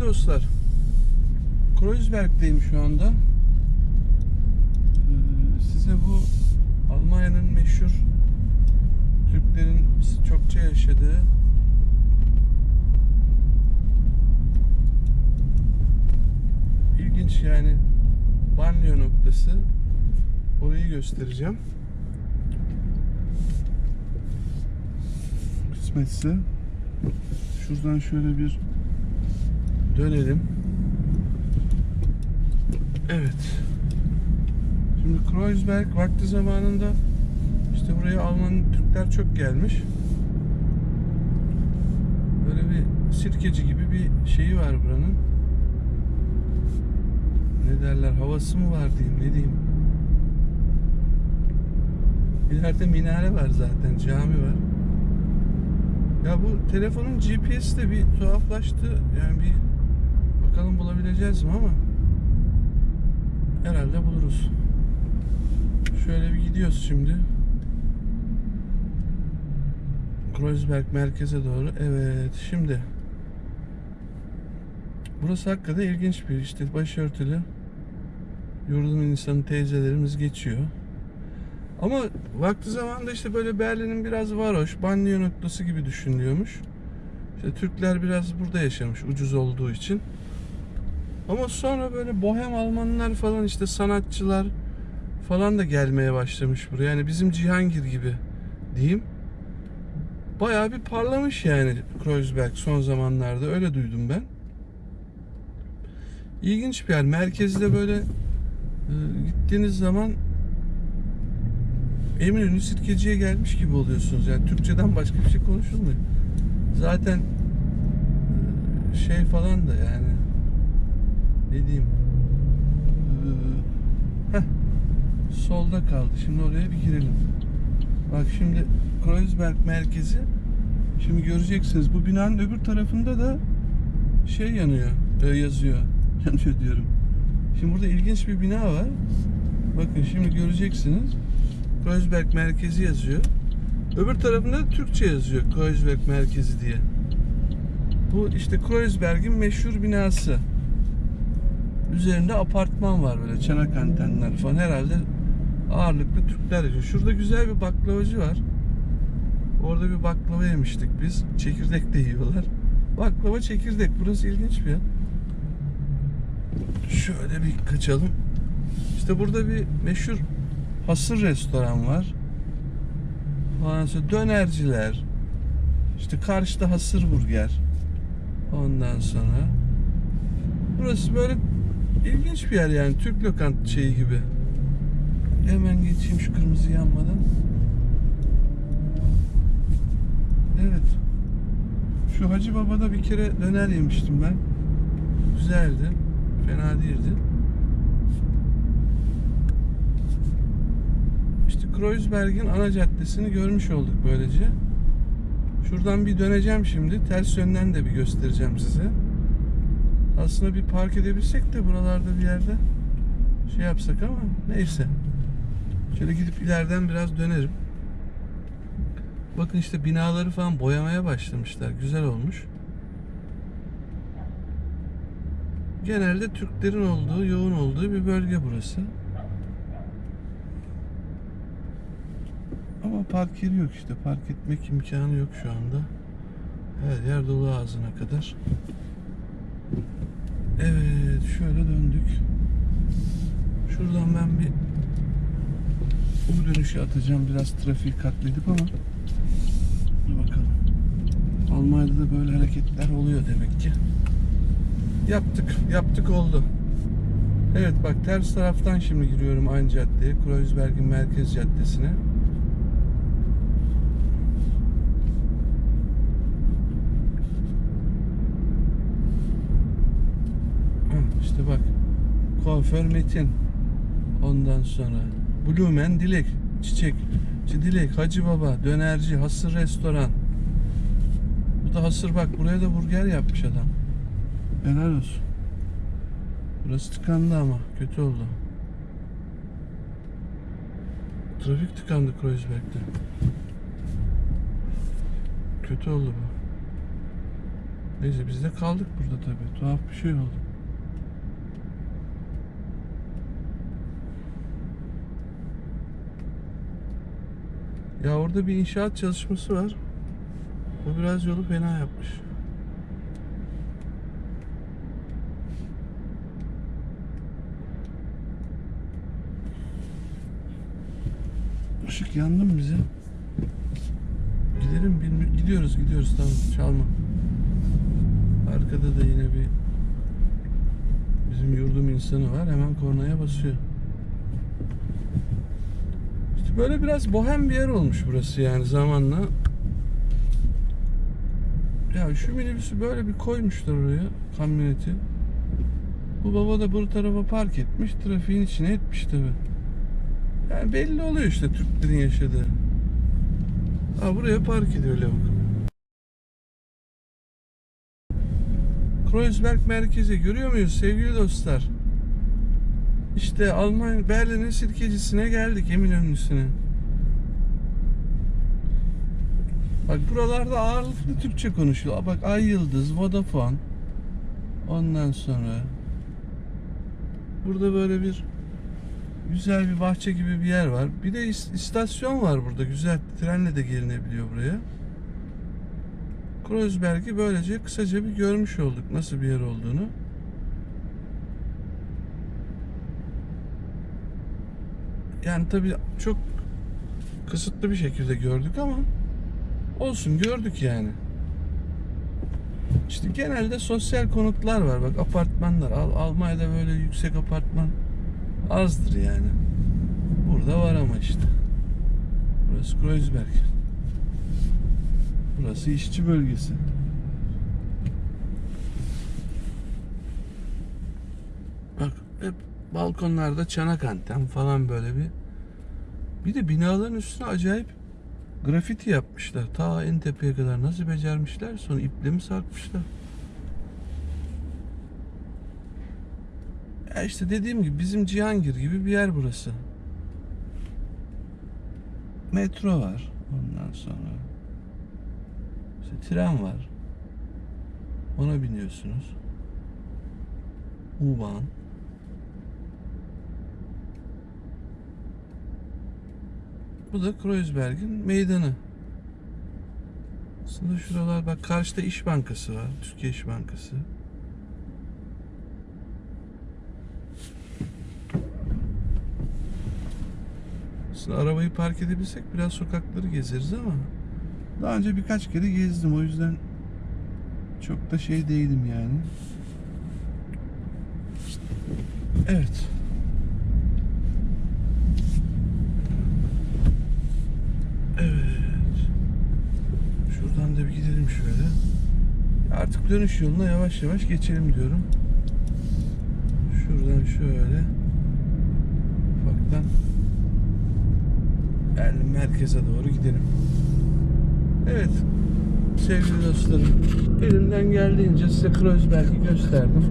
Sevgili dostlar, Kreuzberg'deyim şu anda. Ee, size bu Almanya'nın meşhur Türklerin çokça yaşadığı ilginç yani banyo noktası orayı göstereceğim. Kısmetse şuradan şöyle bir dönelim. Evet. Şimdi Kreuzberg vakti zamanında işte buraya Alman Türkler çok gelmiş. Böyle bir sirkeci gibi bir şeyi var buranın. Ne derler havası mı var diyeyim ne diyeyim. İleride minare var zaten cami var. Ya bu telefonun GPS de bir tuhaflaştı. Yani bir bakalım bulabileceğiz mi ama herhalde buluruz. Şöyle bir gidiyoruz şimdi. Kreuzberg merkeze doğru. Evet şimdi Burası hakikaten ilginç bir işte başörtülü yurdun insanı teyzelerimiz geçiyor. Ama vakti zamanında işte böyle Berlin'in biraz varoş, banliyö noktası gibi düşünülüyormuş. İşte Türkler biraz burada yaşamış ucuz olduğu için. Ama sonra böyle bohem Almanlar falan işte sanatçılar falan da gelmeye başlamış buraya. Yani bizim Cihangir gibi diyeyim. Bayağı bir parlamış yani Kreuzberg son zamanlarda öyle duydum ben. İlginç bir yer. Merkezde böyle e, gittiğiniz zaman Eminönü Sirkeci'ye gelmiş gibi oluyorsunuz. Yani Türkçeden başka bir şey konuşulmuyor. Zaten e, şey falan da yani ne diyeyim e, heh, solda kaldı. Şimdi oraya bir girelim. Bak şimdi Kreuzberg merkezi şimdi göreceksiniz bu binanın öbür tarafında da şey yanıyor e, yazıyor yanıyor diyorum. Şimdi burada ilginç bir bina var. Bakın şimdi göreceksiniz. Kreuzberg merkezi yazıyor. Öbür tarafında da Türkçe yazıyor Kreuzberg merkezi diye. Bu işte Kreuzberg'in meşhur binası. Üzerinde apartman var böyle çanak antenler falan herhalde ağırlıklı Türkler yaşıyor. Şurada güzel bir baklavacı var. Orada bir baklava yemiştik biz. Çekirdek de yiyorlar. Baklava çekirdek. Burası ilginç bir yer. Şöyle bir kaçalım. İşte burada bir meşhur hasır restoran var. Ondan sonra dönerciler. İşte karşıda hasır burger. Ondan sonra burası böyle ilginç bir yer yani Türk lokant şeyi gibi. Hemen geçeyim şu kırmızı yanmadan. Evet. Şu Hacı Baba'da bir kere döner yemiştim ben. Güzeldi. Fena değildi. İşte Kreuzberg'in ana caddesini görmüş olduk böylece. Şuradan bir döneceğim şimdi. Ters yönden de bir göstereceğim size. Aslında bir park edebilsek de buralarda bir yerde şey yapsak ama neyse. Şöyle gidip ileriden biraz dönerim. Bakın işte binaları falan boyamaya başlamışlar. Güzel olmuş. Genelde Türklerin olduğu, yoğun olduğu bir bölge burası. Ama park yeri yok işte. Park etmek imkanı yok şu anda. Her yer dolu ağzına kadar. Evet, şöyle döndük. Şuradan ben bir bu dönüşü atacağım. Biraz trafiği katledip ama dur bakalım. Almanya'da da böyle hareketler oluyor demek ki. Yaptık, yaptık oldu. Evet bak ters taraftan şimdi giriyorum aynı caddeye. Kreuzberg'in merkez caddesine. Hah, İşte bak. Kuaför Metin. Ondan sonra Blumen Dilek. Çiçek. Dilek, Hacı Baba, Dönerci, Hasır Restoran. Bu da hasır bak buraya da burger yapmış adam. Helal olsun. Burası tıkandı ama kötü oldu. Trafik tıkandı Kreuzberg'de. Kötü oldu bu. Neyse biz de kaldık burada tabii. Tuhaf bir şey oldu. Ya orada bir inşaat çalışması var. O biraz yolu fena yapmış. Işık yandı mı bize? Gidelim bilmi- gidiyoruz gidiyoruz tamam çalma. Arkada da yine bir bizim yurdum insanı var hemen kornaya basıyor. Böyle biraz bohem bir yer olmuş burası yani zamanla. Ya şu minibüsü böyle bir koymuşlar oraya kamyoneti. Bu baba da bu tarafa park etmiş trafiğin içine etmiş tabi. Yani belli oluyor işte Türklerin yaşadığı. Ha buraya park ediyor lavuk. Kreuzberg merkezi görüyor muyuz sevgili dostlar? İşte Alman Berlin'in sirkecisine geldik Eminönü'süne. Bak buralarda ağırlıklı Türkçe konuşuyor. Bak Ay Yıldız, Vodafone. Ondan sonra burada böyle bir güzel bir bahçe gibi bir yer var. Bir de is- istasyon var burada. Güzel trenle de gelinebiliyor buraya. Kreuzberg'i böylece kısaca bir görmüş olduk nasıl bir yer olduğunu. Yani tabii çok kısıtlı bir şekilde gördük ama olsun gördük yani. İşte genelde sosyal konutlar var. Bak apartmanlar. Al, Almanya'da böyle yüksek apartman azdır yani. Burada var ama işte. Burası Kreuzberg. Burası işçi bölgesi. Bak hep balkonlarda çanak anten falan böyle bir. Bir de binaların üstüne acayip grafiti yapmışlar. Ta en tepeye kadar nasıl becermişler? Sonra iple mi sarkmışlar? Ya işte dediğim gibi bizim Cihangir gibi bir yer burası. Metro var ondan sonra. İşte tren var. Ona biniyorsunuz. U-Bahn. Bu da Kreuzberg'in meydanı. Aslında şuralar bak karşıda İş Bankası var. Türkiye İş Bankası. Aslında arabayı park edebilsek biraz sokakları gezeriz ama daha önce birkaç kere gezdim o yüzden çok da şey değilim yani. Evet. Şuradan da bir gidelim şöyle. Artık dönüş yoluna yavaş yavaş geçelim diyorum. Şuradan şöyle ufaktan Berlin merkeze doğru gidelim. Evet sevgili dostlarım elimden geldiğince size Kreuzberg'i gösterdim.